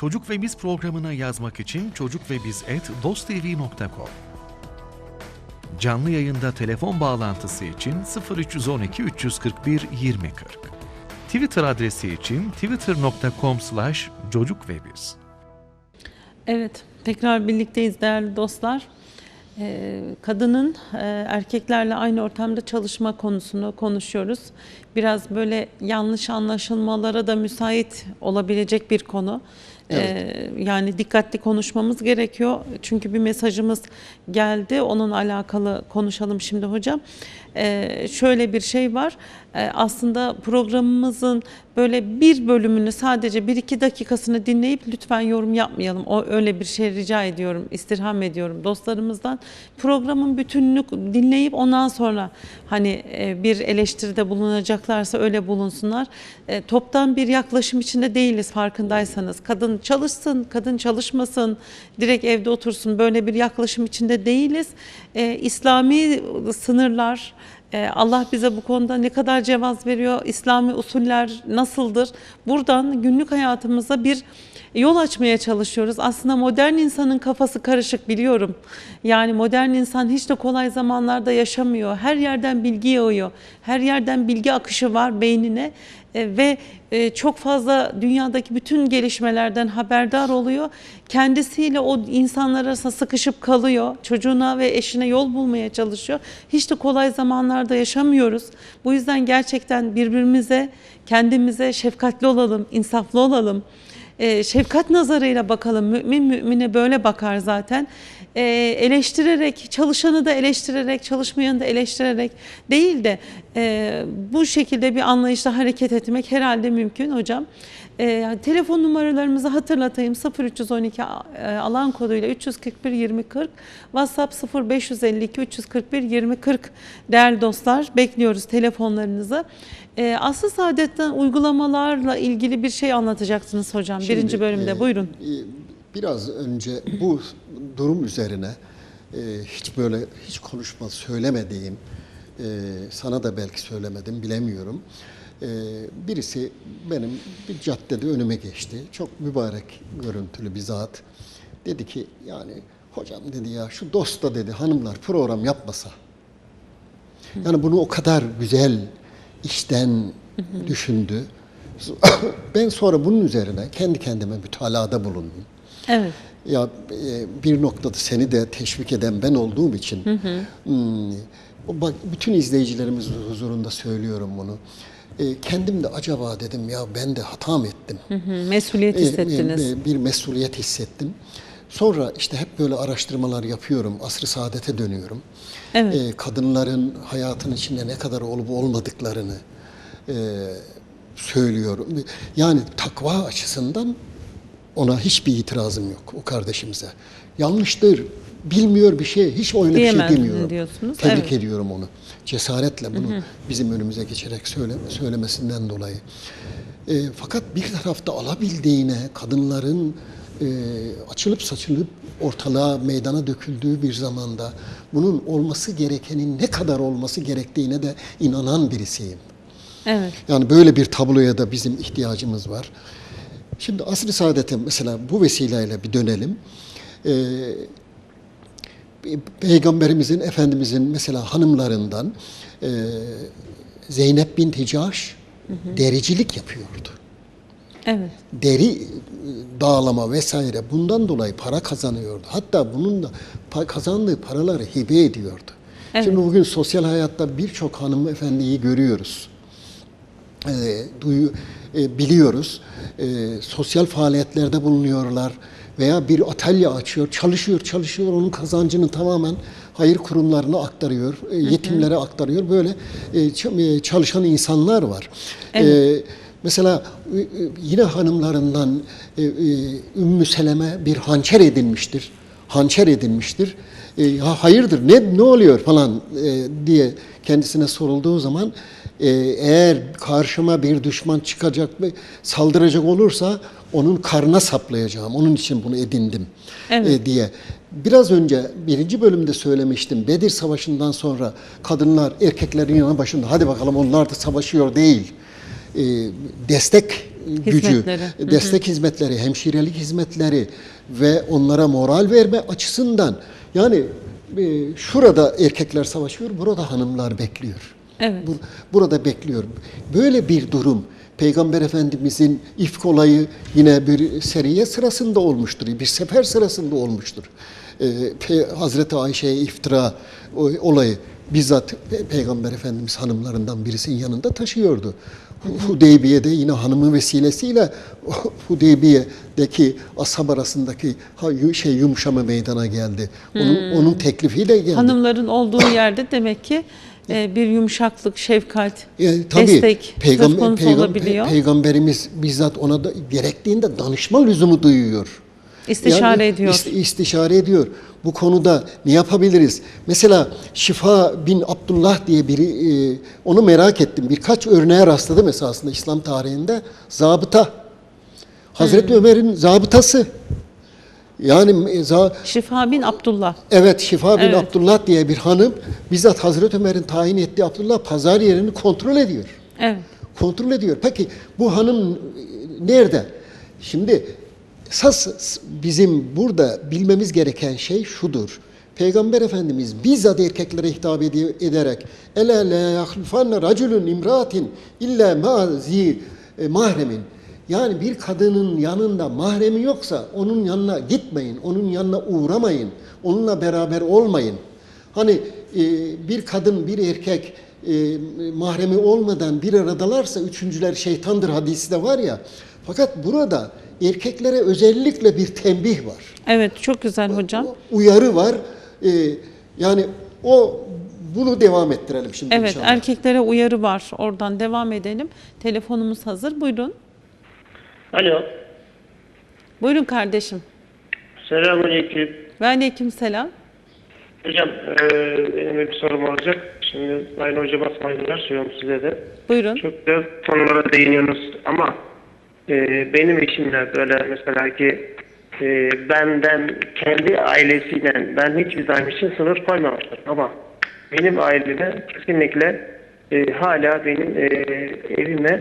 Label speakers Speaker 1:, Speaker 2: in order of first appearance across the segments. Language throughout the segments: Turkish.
Speaker 1: Çocuk ve Biz programına yazmak için çocuk ve biz dostevi.com Canlı yayında telefon bağlantısı için 0312 341 2040 Twitter adresi için twitter.com slash çocuk ve biz.
Speaker 2: Evet, tekrar birlikteyiz değerli dostlar. Ee, Kadının e, erkeklerle aynı ortamda çalışma konusunu konuşuyoruz. Biraz böyle yanlış anlaşılmalara da müsait olabilecek bir konu. Ee, Yani dikkatli konuşmamız gerekiyor. Çünkü bir mesajımız geldi. Onunla alakalı konuşalım şimdi hocam. Ee, Şöyle bir şey var. Ee, Aslında programımızın böyle bir bölümünü sadece bir iki dakikasını dinleyip lütfen yorum yapmayalım. O öyle bir şey rica ediyorum, istirham ediyorum dostlarımızdan. Programın bütününü dinleyip ondan sonra hani e, bir eleştiride bulunacaklarsa öyle bulunsunlar. E, Toptan bir yaklaşım içinde değiliz farkındaysanız. Kadın çalışsın, kadın çalışmasın, direkt evde otursun böyle bir yaklaşım içinde değiliz. E, İslami sınırlar, Allah bize bu konuda ne kadar cevaz veriyor, İslami usuller nasıldır? Buradan günlük hayatımıza bir yol açmaya çalışıyoruz. Aslında modern insanın kafası karışık biliyorum. Yani modern insan hiç de kolay zamanlarda yaşamıyor. Her yerden bilgi yağıyor. Her yerden bilgi akışı var beynine E, ve e, çok fazla dünyadaki bütün gelişmelerden haberdar oluyor. Kendisiyle o insanlar arasında sıkışıp kalıyor. Çocuğuna ve eşine yol bulmaya çalışıyor. Hiç de kolay zamanlarda yaşamıyoruz. Bu yüzden gerçekten birbirimize, kendimize şefkatli olalım, insaflı olalım. E, şefkat nazarıyla bakalım. Mümin mümine böyle bakar zaten. E, eleştirerek, çalışanı da eleştirerek, çalışmayanı da eleştirerek değil de e, bu şekilde bir anlayışla hareket etmek herhalde mümkün hocam. E, telefon numaralarımızı hatırlatayım. 0312 e, alan koduyla 341 2040, WhatsApp 0552 341 2040 değerli dostlar bekliyoruz telefonlarınızı. E, Aslı Saadet'ten uygulamalarla ilgili bir şey anlatacaksınız hocam
Speaker 3: Şimdi,
Speaker 2: birinci bölümde.
Speaker 3: e,
Speaker 2: Buyurun.
Speaker 3: e, Biraz önce bu durum üzerine e, hiç böyle hiç konuşma söylemediğim, e, sana da belki söylemedim bilemiyorum. E, birisi benim bir caddede önüme geçti. Çok mübarek görüntülü bir zat. Dedi ki yani hocam dedi ya şu dosta dedi hanımlar program yapmasa. Yani bunu o kadar güzel işten düşündü. Ben sonra bunun üzerine kendi kendime mütalada bulundum.
Speaker 2: Evet.
Speaker 3: Ya e, bir noktada seni de teşvik eden ben olduğum için hmm, o bak bütün izleyicilerimiz huzurunda söylüyorum bunu. E, kendim de acaba dedim ya ben de hata mı ettim?
Speaker 2: Hı hı, Mesuliyet
Speaker 3: E,
Speaker 2: hissettiniz.
Speaker 3: bir mesuliyet hissettim. Sonra işte hep böyle araştırmalar yapıyorum. Asr-ı saadete dönüyorum.
Speaker 2: Evet.
Speaker 3: E, kadınların hayatın içinde ne kadar olup olmadıklarını e, söylüyorum. Yani takva açısından ona hiçbir itirazım yok o kardeşimize. Yanlıştır, bilmiyor bir şey, hiç öyle bir şey demiyorum.
Speaker 2: diyorsunuz,
Speaker 3: Tebrik
Speaker 2: evet.
Speaker 3: ediyorum onu. Cesaretle bunu bizim önümüze geçerek söyle, söylemesinden dolayı. E, fakat bir tarafta alabildiğine kadınların e, açılıp saçılıp ortalığa meydana döküldüğü bir zamanda bunun olması gerekenin ne kadar olması gerektiğine de inanan birisiyim.
Speaker 2: Evet.
Speaker 3: Yani böyle bir tabloya da bizim ihtiyacımız var. Şimdi asr-ı saadete mesela bu vesileyle bir dönelim. Ee, Peygamberimizin, Efendimizin mesela hanımlarından e, Zeynep bin Ticaş dericilik yapıyordu.
Speaker 2: Evet.
Speaker 3: Deri dağlama vesaire bundan dolayı para kazanıyordu. Hatta bunun da pa- kazandığı paraları hibe ediyordu.
Speaker 2: Evet.
Speaker 3: Şimdi bugün sosyal hayatta birçok hanımefendiyi görüyoruz e, duyu e, biliyoruz. E, sosyal faaliyetlerde bulunuyorlar veya bir atölye açıyor, çalışıyor, çalışıyor. Onun kazancını tamamen hayır kurumlarına aktarıyor, e, yetimlere aktarıyor. Böyle e, e, çalışan insanlar var. E, mesela e, e, yine hanımlarından e, Ümmü Seleme bir hançer edinmiştir. Hançer edinmiştir. E, ya hayırdır ne ne oluyor falan diye kendisine sorulduğu zaman eğer karşıma bir düşman çıkacak ve saldıracak olursa onun karnına saplayacağım. Onun için bunu edindim
Speaker 2: Evet.
Speaker 3: diye. Biraz önce birinci bölümde söylemiştim. Bedir Savaşı'ndan sonra kadınlar erkeklerin yanı başında hadi bakalım onlar da savaşıyor değil. E, destek gücü,
Speaker 2: Hizmetleri.
Speaker 3: Destek hizmetleri, hemşirelik hizmetleri ve onlara moral verme açısından yani e, şurada erkekler savaşıyor, burada hanımlar bekliyor.
Speaker 2: Evet.
Speaker 3: Bur- burada bekliyor. Böyle bir durum Peygamber Efendimizin ifk olayı yine bir seriye sırasında olmuştur. Bir sefer sırasında olmuştur. Ee, Hazreti Ayşe'ye iftira o- olayı bizzat Pe- Peygamber Efendimiz hanımlarından birisinin yanında taşıyordu. Hu- Hudeybiye'de yine hanımı vesilesiyle Hudeybiye'deki ashab arasındaki şey yumuşama meydana geldi. Onun, onun teklifiyle geldi.
Speaker 2: Hanımların olduğu yerde demek ki e, bir yumuşaklık, şefkat,
Speaker 3: E, tabii
Speaker 2: destek söz
Speaker 3: peygam-
Speaker 2: konusu
Speaker 3: peygam-
Speaker 2: olabiliyor.
Speaker 3: peygamberimiz bizzat ona da gerektiğinde danışma lüzumu duyuyor.
Speaker 2: İstişare
Speaker 3: Yani
Speaker 2: ediyor.
Speaker 3: ist- istişare ediyor. Bu konuda ne yapabiliriz? Mesela Şifa bin Abdullah diye biri, e, onu merak ettim. Birkaç örneğe rastladım esasında İslam tarihinde. Zabıta. Hazreti Ömer'in zabıtası. Yani e, za,
Speaker 2: Şifa bin Abdullah.
Speaker 3: Evet Şifa bin
Speaker 2: Evet.
Speaker 3: Abdullah diye bir hanım bizzat Hazreti Ömer'in tayin ettiği Abdullah pazar yerini kontrol ediyor.
Speaker 2: Evet.
Speaker 3: Kontrol ediyor. Peki bu hanım e, nerede? Şimdi esas bizim burada bilmemiz gereken şey şudur. Peygamber Efendimiz bizzat erkeklere hitap ederek Ela la yahlufanne raculun imraatin illa mazi e, mahremin yani bir kadının yanında mahremi yoksa onun yanına gitmeyin, onun yanına uğramayın, onunla beraber olmayın. Hani e, bir kadın, bir erkek e, mahremi olmadan bir aradalarsa üçüncüler şeytandır hadisi de var ya. Fakat burada erkeklere özellikle bir tembih var.
Speaker 2: Evet çok güzel hocam.
Speaker 3: Uyarı var. E, yani o bunu devam ettirelim şimdi
Speaker 2: Evet
Speaker 3: inşallah.
Speaker 2: erkeklere uyarı var. Oradan devam edelim. Telefonumuz hazır. Buyurun.
Speaker 4: Alo.
Speaker 2: Buyurun kardeşim.
Speaker 4: Selamünaleyküm.
Speaker 2: Ve aleyküm selam.
Speaker 4: Hocam eee benim bir sorum olacak. Şimdi Sayın Hocama saygılar sunuyorum size de.
Speaker 2: Buyurun.
Speaker 4: Çok güzel konulara değiniyorsunuz ama eee, benim eşimle böyle mesela ki eee, benden kendi ailesiyle ben hiçbir zaman için sınır koymamıştım ama benim aileme kesinlikle eee, hala benim eee, evime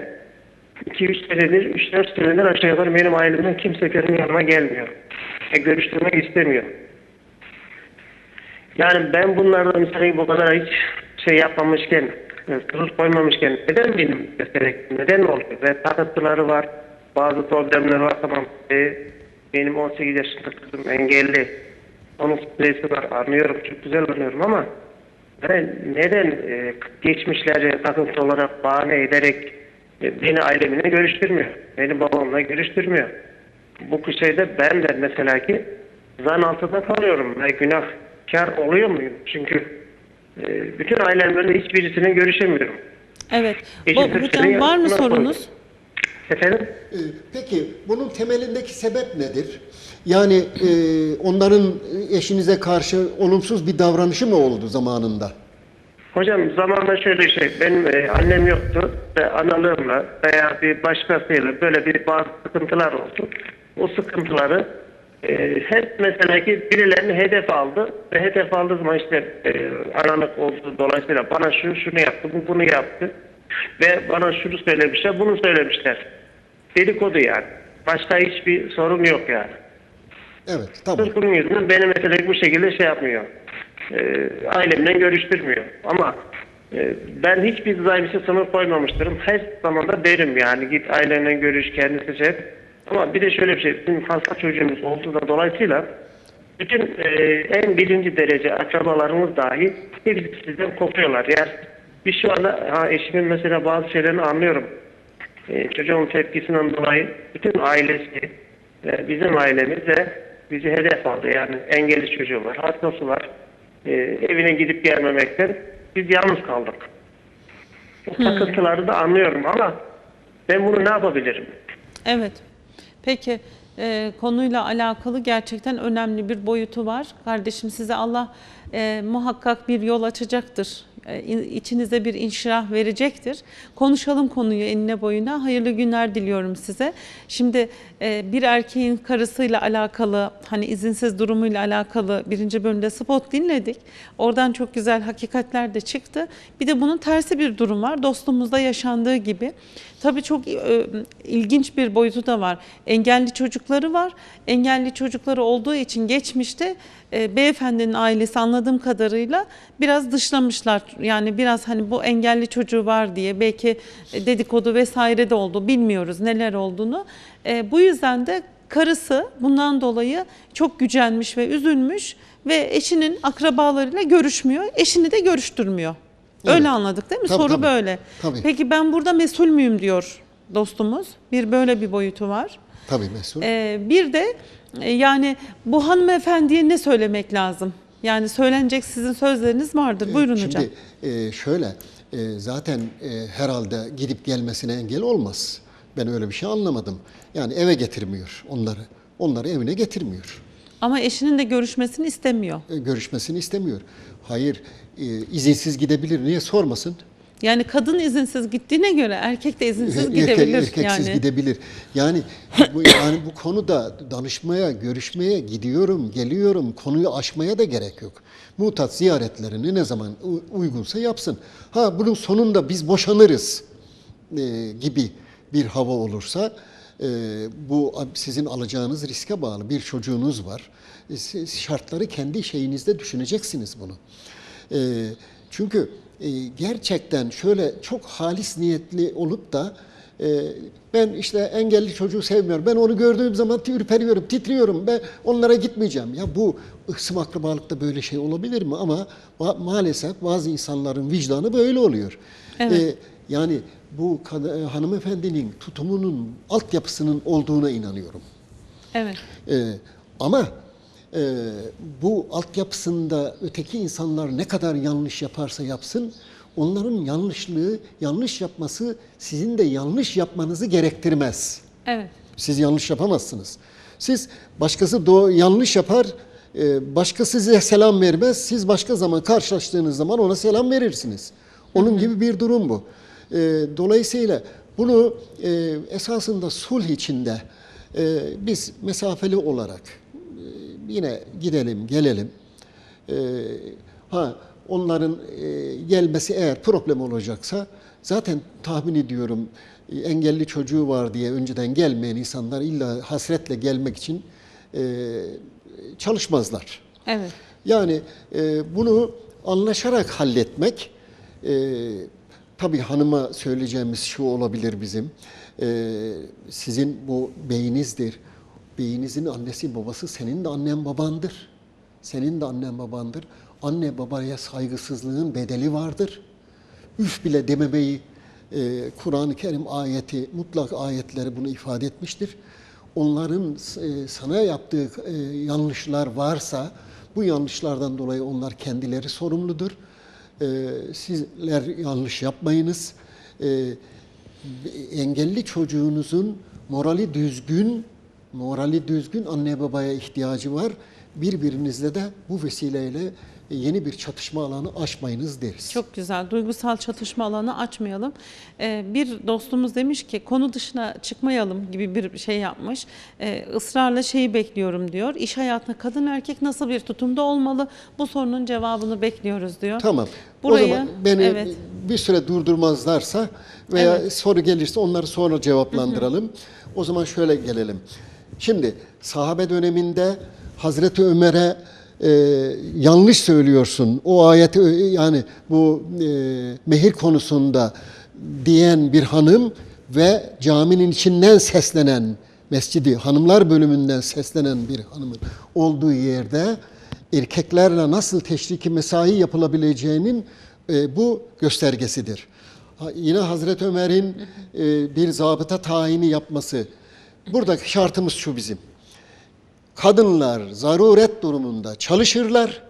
Speaker 4: 2-3 senedir, 3-4 senedir aşağı yukarı benim ailemden kimse benim yanıma gelmiyor. E, görüştürmek istemiyor. Yani ben bunlardan mesela bu kadar hiç şey yapmamışken, e, sınır koymamışken neden benim meselek, neden oluyor? Ve takıntıları var, bazı problemleri var tamam. E, benim 18 yaşında kızım engelli. Onun stresi var, anlıyorum, çok güzel anlıyorum ama ben neden e, geçmişleri takıntı olarak bahane ederek e, beni ailemine görüştürmüyor, beni babamla görüştürmüyor. Bu şeyde ben de mesela ki zan altında kalıyorum ve günahkar oluyor muyum? Çünkü e, bütün ailemle hiçbirisine görüşemiyorum.
Speaker 2: Evet.
Speaker 4: Sırf
Speaker 2: hocam var mı sorunuz?
Speaker 4: Efendim?
Speaker 3: Ee, Peki bunun temelindeki sebep nedir? Yani e, onların eşinize karşı olumsuz bir davranışı mı oldu zamanında?
Speaker 4: Hocam zamanla şöyle şey, benim e, annem yoktu ve analığımla veya bir başkasıyla böyle bir bazı sıkıntılar oldu. O sıkıntıları e, hep mesela ki birilerini hedef aldı ve hedef aldığı zaman işte e, analık oldu dolayısıyla bana şu şunu yaptı, bu bunu yaptı ve bana şunu söylemişler, bunu söylemişler. Dedikodu yani. Başka hiçbir sorun yok yani.
Speaker 3: Evet tamam.
Speaker 4: Sırf bunun yüzünden beni mesela bu şekilde şey yapmıyor. E, ailemle görüştürmüyor. Ama e, ben hiçbir zayıfı sınır koymamıştırım. Her zaman da derim yani git ailenle görüş kendisi şey. Ama bir de şöyle bir şey. Bizim hasta çocuğumuz olduğu da dolayısıyla bütün e, en birinci derece akrabalarımız dahi hepsi sizden kopuyorlar. Yani biz şu anda ha, eşimin mesela bazı şeylerini anlıyorum. E, çocuğun tepkisinden dolayı bütün ailesi ve bizim ailemiz de bizi hedef aldı. Yani engelli çocuğu var, hastası var. E, evine gidip gelmemekten biz yalnız kaldık. O takıntıları da anlıyorum ama ben bunu ne yapabilirim?
Speaker 2: Evet. Peki e, konuyla alakalı gerçekten önemli bir boyutu var. Kardeşim size Allah e, muhakkak bir yol açacaktır. E, in- içinize bir inşirah verecektir. Konuşalım konuyu enine boyuna. Hayırlı günler diliyorum size. Şimdi e, bir erkeğin karısıyla alakalı hani izinsiz durumuyla alakalı birinci bölümde spot dinledik. Oradan çok güzel hakikatler de çıktı. Bir de bunun tersi bir durum var. Dostluğumuzda yaşandığı gibi. Tabii çok e, ilginç bir boyutu da var. Engelli çocukları var. Engelli çocukları olduğu için geçmişte e, beyefendinin ailesi anladığım kadarıyla biraz dışlamışlar. Yani biraz hani bu engelli çocuğu var diye belki e, dedikodu vesaire de oldu. Bilmiyoruz neler olduğunu. Bu yüzden de karısı bundan dolayı çok gücenmiş ve üzülmüş ve eşinin akrabalarıyla görüşmüyor. Eşini de görüştürmüyor. Öyle
Speaker 3: Evet.
Speaker 2: anladık değil mi?
Speaker 3: Tabii,
Speaker 2: Soru
Speaker 3: tabii.
Speaker 2: böyle.
Speaker 3: Tabii.
Speaker 2: Peki ben burada mesul müyüm diyor dostumuz. Bir böyle bir boyutu var.
Speaker 3: Tabii mesul.
Speaker 2: Ee, bir de e, yani bu hanımefendiye ne söylemek lazım? Yani söylenecek sizin sözleriniz vardır. Buyurun hocam.
Speaker 3: Şimdi e, şöyle, e, zaten e, herhalde gidip gelmesine engel olmaz. Ben öyle bir şey anlamadım. Yani eve getirmiyor onları. Onları evine getirmiyor.
Speaker 2: Ama eşinin de görüşmesini istemiyor.
Speaker 3: E, görüşmesini istemiyor. Hayır, e, izinsiz gidebilir. Niye sormasın?
Speaker 2: Yani kadın izinsiz gittiğine göre erkek de izinsiz
Speaker 3: Erkek-
Speaker 2: gidebilir.
Speaker 3: erkeksiz
Speaker 2: yani.
Speaker 3: gidebilir. Yani bu, yani bu konuda danışmaya, görüşmeye gidiyorum, geliyorum. Konuyu aşmaya da gerek yok. Mutat ziyaretlerini ne zaman uygunsa yapsın. Ha bunun sonunda biz boşanırız e, gibi bir hava olursa e, bu sizin alacağınız riske bağlı. Bir çocuğunuz var. E, siz şartları kendi şeyinizde düşüneceksiniz bunu. E, çünkü e, gerçekten şöyle çok halis niyetli olup da e, ben işte engelli çocuğu sevmiyorum. Ben onu gördüğüm zaman ürperiyorum, titriyorum. Ben onlara gitmeyeceğim. Ya bu ıhsım akrabalıkta böyle şey olabilir mi? Ama ma- maalesef bazı insanların vicdanı böyle oluyor.
Speaker 2: Evet.
Speaker 3: E, yani bu e, hanımefendinin tutumunun altyapısının olduğuna inanıyorum.
Speaker 2: Evet.
Speaker 3: Ee, ama e, bu altyapısında öteki insanlar ne kadar yanlış yaparsa yapsın, onların yanlışlığı, yanlış yapması sizin de yanlış yapmanızı gerektirmez.
Speaker 2: Evet.
Speaker 3: Siz yanlış yapamazsınız. Siz başkası do- yanlış yapar, e, başkası size selam vermez. Siz başka zaman karşılaştığınız zaman ona selam verirsiniz. Onun gibi bir durum bu. E, dolayısıyla bunu e, esasında sulh içinde e, biz mesafeli olarak e, yine gidelim, gelelim. E, ha onların e, gelmesi eğer problem olacaksa zaten tahmin ediyorum e, engelli çocuğu var diye önceden gelmeyen insanlar illa hasretle gelmek için e, çalışmazlar.
Speaker 2: Evet.
Speaker 3: Yani e, bunu anlaşarak halletmek, e, tabii hanıma söyleyeceğimiz şu olabilir bizim, e, sizin bu beyinizdir. Beyinizin annesi babası senin de annen babandır. Senin de annen babandır. Anne babaya saygısızlığın bedeli vardır. Üf bile dememeyi e, Kur'an-ı Kerim ayeti, mutlak ayetleri bunu ifade etmiştir. Onların e, sana yaptığı e, yanlışlar varsa bu yanlışlardan dolayı onlar kendileri sorumludur. E, sizler yanlış yapmayınız. E, engelli çocuğunuzun morali düzgün, morali düzgün anne babaya ihtiyacı var. Birbirinizle de bu vesileyle yeni bir çatışma alanı açmayınız deriz.
Speaker 2: Çok güzel. Duygusal çatışma alanı açmayalım. Ee, bir dostumuz demiş ki konu dışına çıkmayalım gibi bir şey yapmış. Ee, ısrarla şeyi bekliyorum diyor. İş hayatında kadın erkek nasıl bir tutumda olmalı? Bu sorunun cevabını bekliyoruz diyor.
Speaker 3: Tamam.
Speaker 2: Burayı,
Speaker 3: o zaman beni
Speaker 2: evet.
Speaker 3: bir süre durdurmazlarsa veya
Speaker 2: Evet.
Speaker 3: soru gelirse onları sonra cevaplandıralım. O zaman şöyle gelelim. Şimdi sahabe döneminde Hazreti Ömer'e e, yanlış söylüyorsun. O ayeti ö- yani bu e, mehir konusunda diyen bir hanım ve caminin içinden seslenen mescidi hanımlar bölümünden seslenen bir hanımın olduğu yerde erkeklerle nasıl teşriki mesai yapılabileceğinin e, bu göstergesidir. Ha, yine Hazreti Ömer'in e, bir zabıta tayini yapması. Buradaki şartımız şu bizim. Kadınlar zaruret durumunda çalışırlar.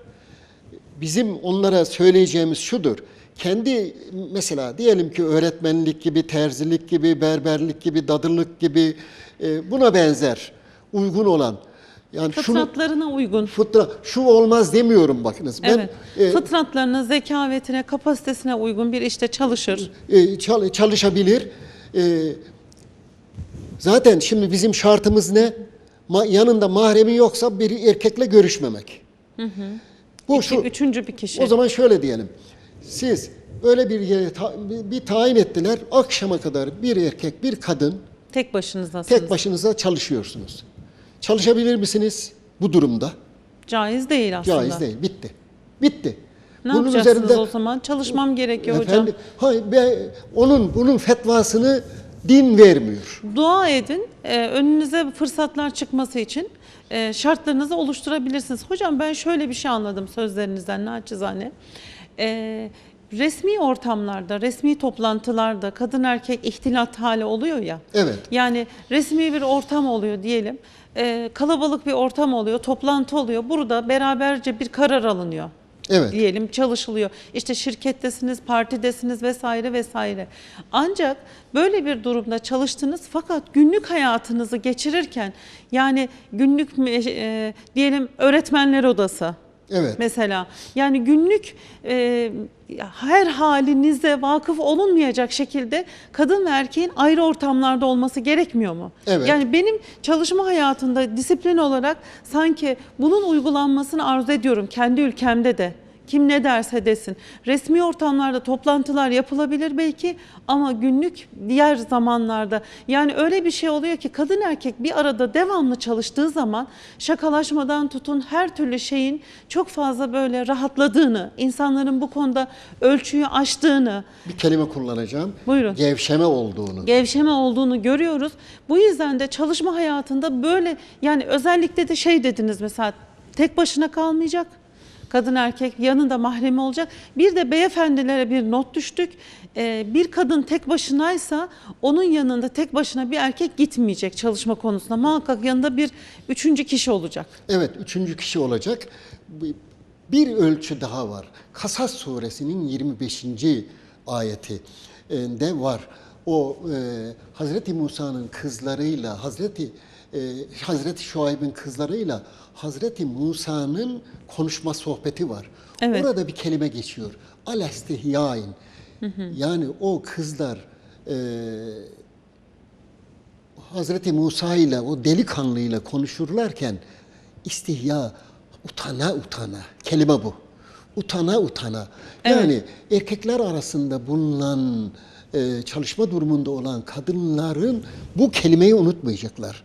Speaker 3: Bizim onlara söyleyeceğimiz şudur. Kendi mesela diyelim ki öğretmenlik gibi, terzilik gibi, berberlik gibi, dadılık gibi e, buna benzer uygun olan yani şunu
Speaker 2: Fıtratlarına uygun.
Speaker 3: fıtra şu olmaz demiyorum bakınız. Ben
Speaker 2: evet.
Speaker 3: e,
Speaker 2: Fıtratlarına, zekavetine, kapasitesine uygun bir işte çalışır.
Speaker 3: e, çal- çalışabilir. E, zaten şimdi bizim şartımız ne? Ma- yanında mahremi yoksa bir erkekle görüşmemek. Bu
Speaker 2: İki,
Speaker 3: şu.
Speaker 2: üçüncü bir kişi.
Speaker 3: O zaman şöyle diyelim. Siz öyle bir yere ta- bir- tayin ettiler. Akşama kadar bir erkek, bir kadın
Speaker 2: Tek başınızdasınız.
Speaker 3: tek başınıza çalışıyorsunuz. Çalışabilir misiniz bu durumda?
Speaker 2: Caiz değil aslında.
Speaker 3: Caiz değil. Bitti. Bitti.
Speaker 2: Ne yapacaksınız o zaman? Çalışmam gerekiyor hocam.
Speaker 3: Efendim, hayır, ben- onun bunun fetvasını din vermiyor.
Speaker 2: Dua edin. e, önünüze fırsatlar çıkması için e, şartlarınızı oluşturabilirsiniz. Hocam ben şöyle bir şey anladım sözlerinizden naçizane. E, resmi ortamlarda, resmi toplantılarda kadın erkek ihtilat hali oluyor ya.
Speaker 3: Evet.
Speaker 2: Yani resmi bir ortam oluyor diyelim. E, kalabalık bir ortam oluyor, toplantı oluyor. Burada beraberce bir karar alınıyor
Speaker 3: Evet.
Speaker 2: diyelim çalışılıyor. İşte şirkettesiniz, partidesiniz vesaire vesaire. Ancak böyle bir durumda çalıştınız fakat günlük hayatınızı geçirirken yani günlük e, diyelim öğretmenler odası
Speaker 3: Evet.
Speaker 2: mesela yani günlük e, her halinize vakıf olunmayacak şekilde kadın ve erkeğin ayrı ortamlarda olması gerekmiyor mu?
Speaker 3: Evet.
Speaker 2: Yani benim çalışma hayatında disiplin olarak sanki bunun uygulanmasını arzu ediyorum kendi ülkemde de. Kim ne derse desin. Resmi ortamlarda toplantılar yapılabilir belki ama günlük diğer zamanlarda yani öyle bir şey oluyor ki kadın erkek bir arada devamlı çalıştığı zaman şakalaşmadan tutun her türlü şeyin çok fazla böyle rahatladığını, insanların bu konuda ölçüyü aştığını,
Speaker 3: Bir kelime kullanacağım.
Speaker 2: Buyurun.
Speaker 3: Gevşeme olduğunu.
Speaker 2: gevşeme olduğunu görüyoruz. Bu yüzden de çalışma hayatında böyle yani özellikle de şey dediniz mesela tek başına kalmayacak. Kadın erkek yanında mahremi olacak. Bir de beyefendilere bir not düştük. Ee, bir kadın tek başınaysa onun yanında tek başına bir erkek gitmeyecek çalışma konusunda. Muhakkak yanında bir üçüncü kişi olacak.
Speaker 3: Evet, üçüncü kişi olacak. Bir- ölçü daha var. Kasas suresinin 25. ayeti e, de var. O e, Hazreti Musa'nın kızlarıyla, Hazreti e, Hazreti Şuayb'in kızlarıyla Hazreti Musa'nın konuşma sohbeti var.
Speaker 2: Evet.
Speaker 3: Orada bir kelime geçiyor. Alestihyain. Yani o kızlar e, Hazreti Musa ile o delikanlıyla konuşurlarken istihya, utana utana, kelime bu. Utana utana. Yani erkekler arasında bulunan, e, çalışma durumunda olan kadınların bu kelimeyi unutmayacaklar.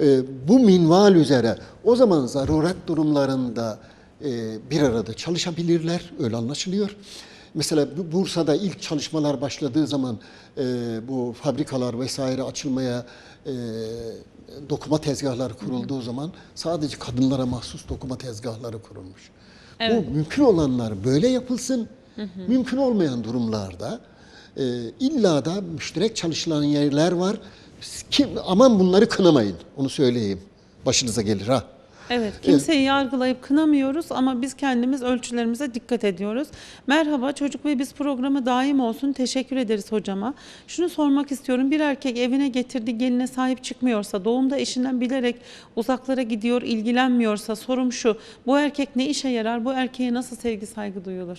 Speaker 3: E, bu minval üzere o zaman zaruret durumlarında e, bir arada çalışabilirler, öyle anlaşılıyor. Mesela bu Bursa'da ilk çalışmalar başladığı zaman e, bu fabrikalar vesaire açılmaya e, dokuma tezgahları kurulduğu zaman sadece kadınlara mahsus dokuma tezgahları kurulmuş. Bu mümkün olanlar böyle yapılsın. Mümkün olmayan durumlarda e, illa da müşterek çalışılan yerler var. Kim, aman bunları kınamayın. Onu söyleyeyim. Başınıza gelir ha.
Speaker 2: Evet, kimseyi yargılayıp kınamıyoruz ama biz kendimiz ölçülerimize dikkat ediyoruz. Merhaba, Çocuk ve Biz programı daim olsun. Teşekkür ederiz hocama. Şunu sormak istiyorum. Bir erkek evine getirdiği geline sahip çıkmıyorsa, doğumda eşinden bilerek uzaklara gidiyor, ilgilenmiyorsa sorum şu. Bu erkek ne işe yarar? Bu erkeğe nasıl sevgi saygı duyulur?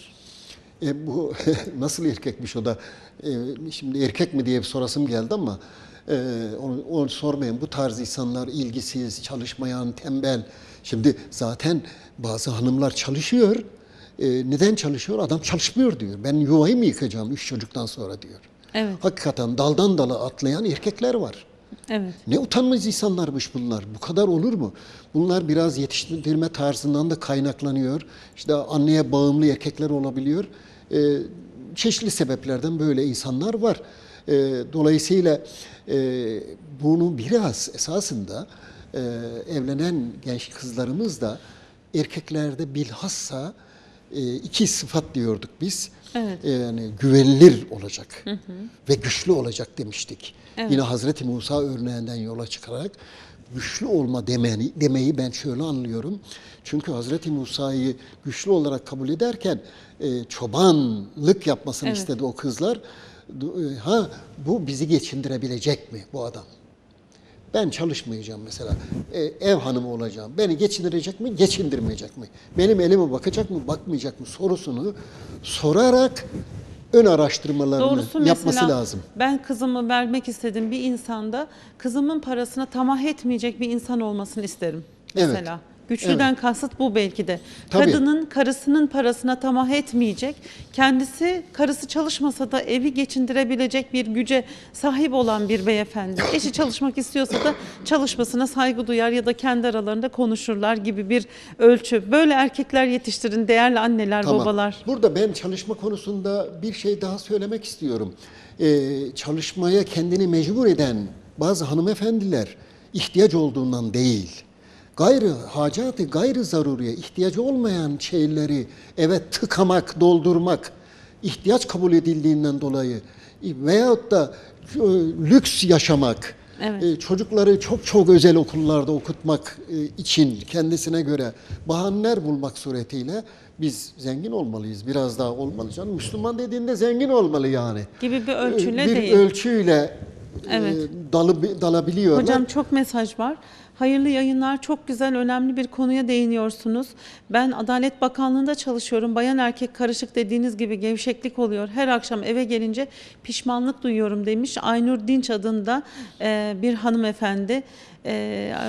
Speaker 3: E, bu nasıl erkekmiş o da e, şimdi erkek mi diye bir sorasım geldi ama e, onu, onu sormayın. Bu tarz insanlar ilgisiz, çalışmayan, tembel. Şimdi zaten bazı hanımlar çalışıyor. E, neden çalışıyor? Adam çalışmıyor diyor. Ben yuvayı mı yıkacağım üç çocuktan sonra diyor.
Speaker 2: Evet.
Speaker 3: Hakikaten daldan dala atlayan erkekler var.
Speaker 2: Evet.
Speaker 3: Ne utanmaz insanlarmış bunlar. Bu kadar olur mu? Bunlar biraz yetiştirilme tarzından da kaynaklanıyor. İşte anneye bağımlı erkekler olabiliyor. Ee, çeşitli sebeplerden böyle insanlar var. Ee, dolayısıyla e, bunu biraz esasında e, evlenen genç kızlarımız da erkeklerde bilhassa e, iki sıfat diyorduk biz.
Speaker 2: Evet.
Speaker 3: E, Yani güvenilir olacak ve güçlü olacak demiştik.
Speaker 2: Evet.
Speaker 3: Yine Hazreti Musa örneğinden yola çıkarak güçlü olma demeni, demeyi ben şöyle anlıyorum. Çünkü Hazreti Musa'yı güçlü olarak kabul ederken e, çobanlık yapmasını
Speaker 2: Evet.
Speaker 3: istedi o kızlar. E, Ha bu bizi geçindirebilecek mi bu adam? Ben çalışmayacağım mesela. E, ev hanımı olacağım. Beni geçindirecek mi, geçindirmeyecek mi? Benim elime bakacak mı, bakmayacak mı sorusunu sorarak ön araştırmalarını
Speaker 2: Doğrusu
Speaker 3: yapması
Speaker 2: mesela
Speaker 3: lazım.
Speaker 2: ben kızımı vermek istediğim bir insanda kızımın parasına tamah etmeyecek bir insan olmasını isterim.
Speaker 3: Evet.
Speaker 2: Güçlüden kasıt bu belki de.
Speaker 3: Tabii.
Speaker 2: Kadının karısının parasına tamah etmeyecek. Kendisi karısı çalışmasa da evi geçindirebilecek bir güce sahip olan bir beyefendi. Eşi çalışmak istiyorsa da çalışmasına saygı duyar ya da kendi aralarında konuşurlar gibi bir ölçü. Böyle erkekler yetiştirin değerli anneler,
Speaker 3: Tamam.
Speaker 2: babalar.
Speaker 3: Burada ben çalışma konusunda bir şey daha söylemek istiyorum. Ee, çalışmaya kendini mecbur eden bazı hanımefendiler ihtiyaç olduğundan değil. Gayrı hacatı, gayrı zaruriye, ihtiyacı olmayan şeyleri eve tıkamak, doldurmak, ihtiyaç kabul edildiğinden dolayı veyahut da e, lüks yaşamak,
Speaker 2: Evet.
Speaker 3: e, çocukları çok çok özel okullarda okutmak e, için kendisine göre bahaneler bulmak suretiyle biz zengin olmalıyız. Biraz daha olmalı canım. Müslüman dediğinde zengin olmalı yani.
Speaker 2: Gibi bir ölçüyle
Speaker 3: bir
Speaker 2: değil.
Speaker 3: ölçüyle
Speaker 2: Evet.
Speaker 3: e, dalı, dalabiliyorlar.
Speaker 2: Hocam çok mesaj var. Hayırlı yayınlar. Çok güzel, önemli bir konuya değiniyorsunuz. Ben Adalet Bakanlığı'nda çalışıyorum. Bayan erkek karışık dediğiniz gibi gevşeklik oluyor. Her akşam eve gelince pişmanlık duyuyorum demiş. Aynur Dinç adında e, bir hanımefendi. E,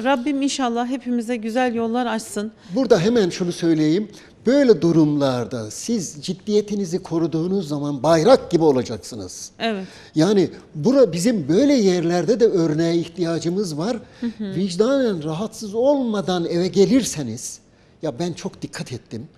Speaker 2: Rabbim inşallah hepimize güzel yollar açsın.
Speaker 3: Burada hemen şunu söyleyeyim. Böyle durumlarda siz ciddiyetinizi koruduğunuz zaman bayrak gibi olacaksınız.
Speaker 2: Evet.
Speaker 3: Yani bura bizim böyle yerlerde de örneğe ihtiyacımız var. Vicdanen rahatsız olmadan eve gelirseniz ya ben çok dikkat ettim.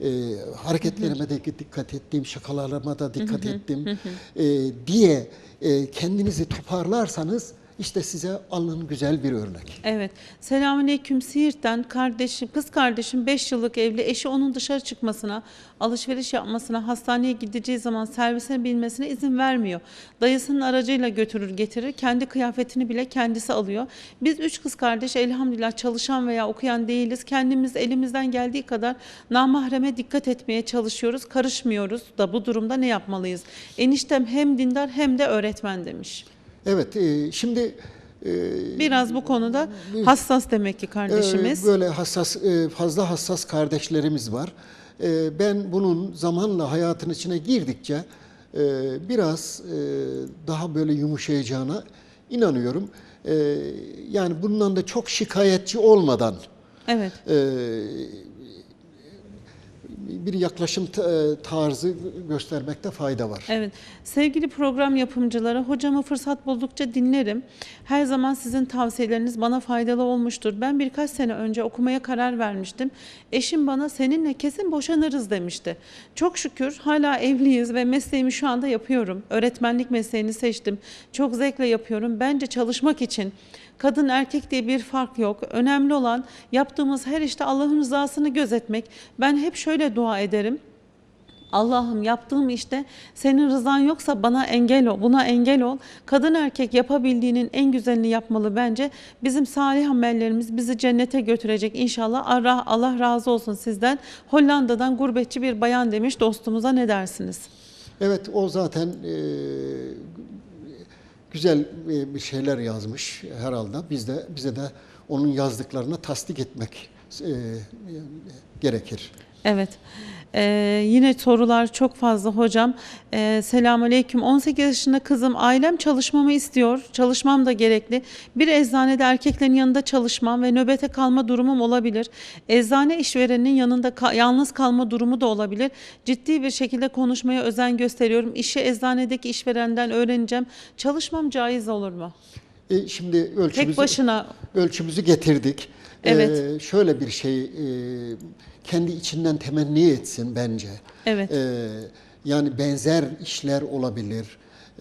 Speaker 3: Ee, hareketlerime de dikkat ettim, şakalarıma da dikkat ettim ee, diye e, kendinizi toparlarsanız işte size alın güzel bir örnek.
Speaker 2: Evet. Selamünaleyküm Siirt'ten kardeşim, kız kardeşim 5 yıllık evli. Eşi onun dışarı çıkmasına, alışveriş yapmasına, hastaneye gideceği zaman servise binmesine izin vermiyor. Dayısının aracıyla götürür getirir. Kendi kıyafetini bile kendisi alıyor. Biz üç kız kardeş elhamdülillah çalışan veya okuyan değiliz. Kendimiz elimizden geldiği kadar namahreme dikkat etmeye çalışıyoruz. Karışmıyoruz da bu durumda ne yapmalıyız? Eniştem hem dindar hem de öğretmen demiş.
Speaker 3: Evet, e, şimdi e,
Speaker 2: Biraz bu konuda hassas demek ki kardeşimiz.
Speaker 3: Böyle hassas, e, fazla hassas kardeşlerimiz var. Ee, Ben bunun zamanla hayatın içine girdikçe e, biraz e, daha böyle yumuşayacağına inanıyorum. Yani bundan da çok şikayetçi olmadan
Speaker 2: Evet.
Speaker 3: e, bir yaklaşım ta- tarzı göstermekte fayda var.
Speaker 2: Evet. Sevgili program yapımcıları, hocamı fırsat buldukça dinlerim. Her zaman sizin tavsiyeleriniz bana faydalı olmuştur. Ben birkaç sene önce okumaya karar vermiştim. Eşim bana seninle kesin boşanırız demişti. Çok şükür hala evliyiz ve mesleğimi şu anda yapıyorum. Öğretmenlik mesleğini seçtim. Çok zevkle yapıyorum. Bence çalışmak için Kadın erkek diye bir fark yok. Önemli olan yaptığımız her işte Allah'ın rızasını gözetmek. Ben hep şöyle dua ederim. Allah'ım yaptığım işte senin rızan yoksa bana engel ol, buna engel ol. Kadın erkek yapabildiğinin en güzelini yapmalı bence. Bizim salih amellerimiz bizi cennete götürecek inşallah. Allah, Allah razı olsun sizden. Hollanda'dan gurbetçi bir bayan demiş dostumuza ne dersiniz?
Speaker 3: Evet o zaten e, güzel e, bir şeyler yazmış herhalde. Biz de bize de onun yazdıklarına tasdik etmek e, gerekir.
Speaker 2: Evet. Ee, yine sorular çok fazla hocam. Ee, Selamünaleyküm. 18 yaşında kızım. Ailem çalışmamı istiyor. Çalışmam da gerekli. Bir eczanede erkeklerin yanında çalışmam ve nöbete kalma durumum olabilir. Eczane işvereninin yanında ka- yalnız kalma durumu da olabilir. Ciddi bir şekilde konuşmaya özen gösteriyorum. İşi eczanedeki işverenden öğreneceğim. Çalışmam caiz olur mu?
Speaker 3: E, şimdi ölçümüzü,
Speaker 2: Tek başına
Speaker 3: ölçümüzü getirdik.
Speaker 2: Evet.
Speaker 3: E, şöyle bir şey e, kendi içinden temenni etsin bence.
Speaker 2: Evet.
Speaker 3: E, yani benzer işler olabilir.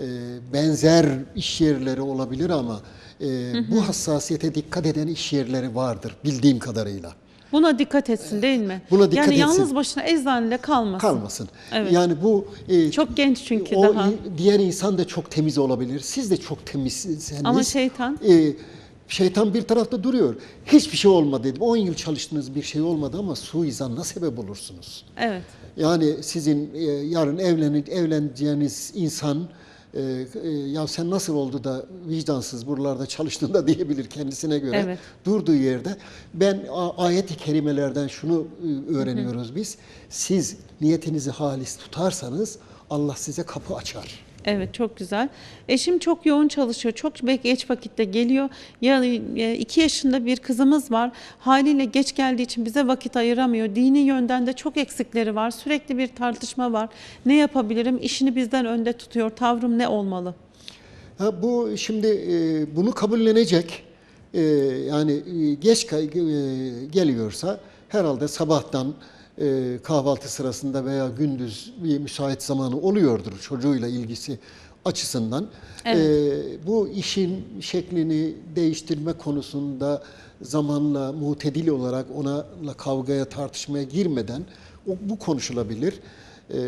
Speaker 3: e, benzer iş yerleri olabilir ama e, bu hassasiyete dikkat eden iş yerleri vardır bildiğim kadarıyla.
Speaker 2: buna dikkat etsin değil mi?
Speaker 3: Buna dikkat
Speaker 2: yani yalnız
Speaker 3: etsin.
Speaker 2: başına eczanede kalmasın.
Speaker 3: Kalmasın.
Speaker 2: Evet.
Speaker 3: Yani bu e,
Speaker 2: Çok genç çünkü
Speaker 3: o
Speaker 2: daha.
Speaker 3: diğer insan da çok temiz olabilir. Siz de çok temizsiniz.
Speaker 2: Ama şeytan?
Speaker 3: E, şeytan bir tarafta duruyor. Hiçbir şey olmadı dedim. 10 yıl çalıştınız bir şey olmadı ama suizanla sebep olursunuz.
Speaker 2: Evet.
Speaker 3: Yani sizin e, yarın evlenip evleneceğiniz insan e, e, ya sen nasıl oldu da vicdansız buralarda çalıştın da diyebilir kendisine göre.
Speaker 2: Evet.
Speaker 3: Durduğu yerde ben ayet-i kerimelerden şunu e, öğreniyoruz biz. Siz niyetinizi halis tutarsanız Allah size kapı açar.
Speaker 2: Evet çok güzel. Eşim çok yoğun çalışıyor. Çok geç vakitte geliyor. Ya e, iki yaşında bir kızımız var. Haliyle geç geldiği için bize vakit ayıramıyor. Dini yönden de çok eksikleri var. Sürekli bir tartışma var. Ne yapabilirim? İşini bizden önde tutuyor. Tavrım ne olmalı?
Speaker 3: Ha, bu şimdi e, bunu kabullenecek. E, yani e, geç e, geliyorsa herhalde sabahtan e, kahvaltı sırasında veya gündüz bir müsait zamanı oluyordur çocuğuyla ilgisi açısından.
Speaker 2: Evet.
Speaker 3: E, bu işin şeklini değiştirme konusunda zamanla mutedil olarak onunla kavgaya tartışmaya girmeden o, bu konuşulabilir. E,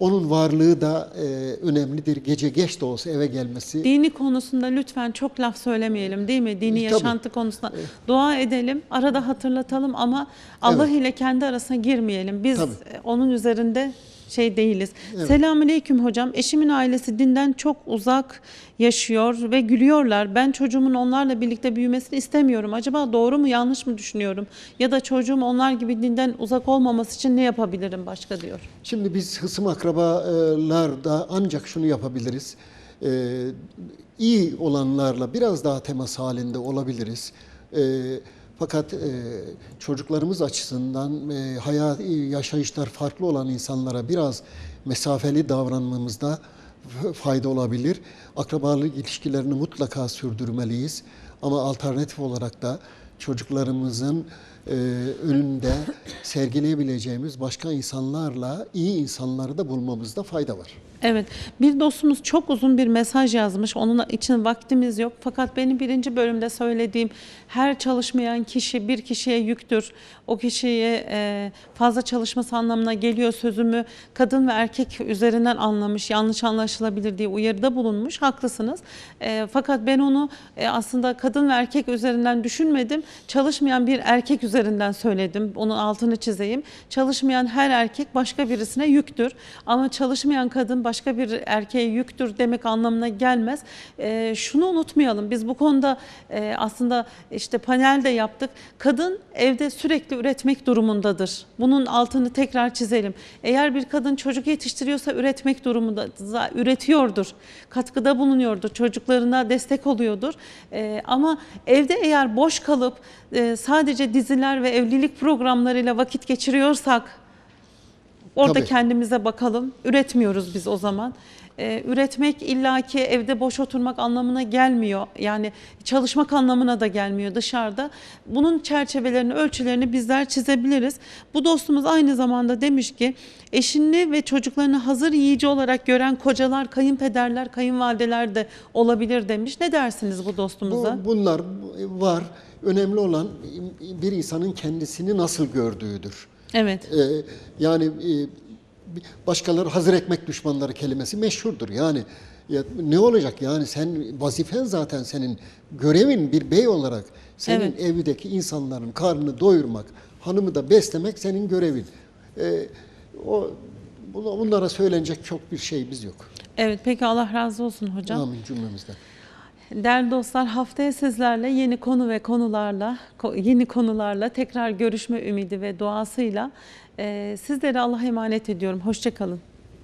Speaker 3: onun varlığı da e, önemlidir. Gece geç de olsa eve gelmesi.
Speaker 2: Dini konusunda lütfen çok laf söylemeyelim değil mi? Dini
Speaker 3: E, tabii.
Speaker 2: yaşantı konusunda dua edelim, arada hatırlatalım ama Allah
Speaker 3: Evet.
Speaker 2: ile kendi arasına girmeyelim. Biz
Speaker 3: Tabii.
Speaker 2: e, onun üzerinde şey değiliz. Selamünaleyküm hocam. Eşimin ailesi dinden çok uzak yaşıyor ve gülüyorlar. Ben çocuğumun onlarla birlikte büyümesini istemiyorum. Acaba doğru mu yanlış mı düşünüyorum? Ya da çocuğum onlar gibi dinden uzak olmaması için ne yapabilirim başka diyor.
Speaker 3: Şimdi biz hısım akrabalar da ancak şunu yapabiliriz. Ee, iyi olanlarla biraz daha temas halinde olabiliriz. Ee, fakat e, çocuklarımız açısından e, hayat yaşayışlar farklı olan insanlara biraz mesafeli davranmamızda fayda olabilir. Akrabalık ilişkilerini mutlaka sürdürmeliyiz. Ama alternatif olarak da çocuklarımızın e, önünde sergileyebileceğimiz başka insanlarla iyi insanları da bulmamızda fayda var.
Speaker 2: Evet, bir dostumuz çok uzun bir mesaj yazmış. Onun için vaktimiz yok. Fakat benim birinci bölümde söylediğim her çalışmayan kişi bir kişiye yüktür. O kişiye e, fazla çalışması anlamına geliyor sözümü kadın ve erkek üzerinden anlamış, yanlış anlaşılabilir diye uyarıda bulunmuş. Haklısınız. E, fakat ben onu e, aslında kadın ve erkek üzerinden düşünmedim. Çalışmayan bir erkek üzerinden söyledim. Onun altını çizeyim. Çalışmayan her erkek başka birisine yüktür. Ama çalışmayan kadın başka bir erkeğe yüktür demek anlamına gelmez. Ee, şunu unutmayalım. Biz bu konuda e, aslında işte panelde yaptık. Kadın evde sürekli üretmek durumundadır. Bunun altını tekrar çizelim. Eğer bir kadın çocuk yetiştiriyorsa üretmek durumunda üretiyordur. Katkıda bulunuyordur. Çocuklarına destek oluyordur. Ee, ama evde eğer boş kalıp e, sadece diziler ve evlilik programlarıyla vakit geçiriyorsak Orada
Speaker 3: Tabii.
Speaker 2: kendimize bakalım. Üretmiyoruz biz o zaman. Ee, üretmek illaki evde boş oturmak anlamına gelmiyor. Yani çalışmak anlamına da gelmiyor dışarıda. Bunun çerçevelerini, ölçülerini bizler çizebiliriz. Bu dostumuz aynı zamanda demiş ki eşini ve çocuklarını hazır yiyici olarak gören kocalar, kayınpederler, kayınvalideler de olabilir demiş. Ne dersiniz bu
Speaker 3: Bu,
Speaker 2: dostumuza?
Speaker 3: bunlar var. Önemli olan bir insanın kendisini nasıl gördüğüdür.
Speaker 2: Evet.
Speaker 3: Ee, yani e, başkaları hazır ekmek düşmanları kelimesi meşhurdur. Yani ya ne olacak yani sen vazifen zaten senin görevin bir bey olarak senin
Speaker 2: Evet.
Speaker 3: evdeki insanların karnını doyurmak, hanımı da beslemek senin görevin. Ee, o bunlara söylenecek çok bir şeyimiz yok.
Speaker 2: Evet peki Allah razı olsun hocam.
Speaker 3: Amin cümlemizden.
Speaker 2: Değerli dostlar haftaya sizlerle yeni konu ve konularla ko- yeni konularla tekrar görüşme ümidi ve duasıyla sizlere Allah'a emanet ediyorum. Hoşçakalın.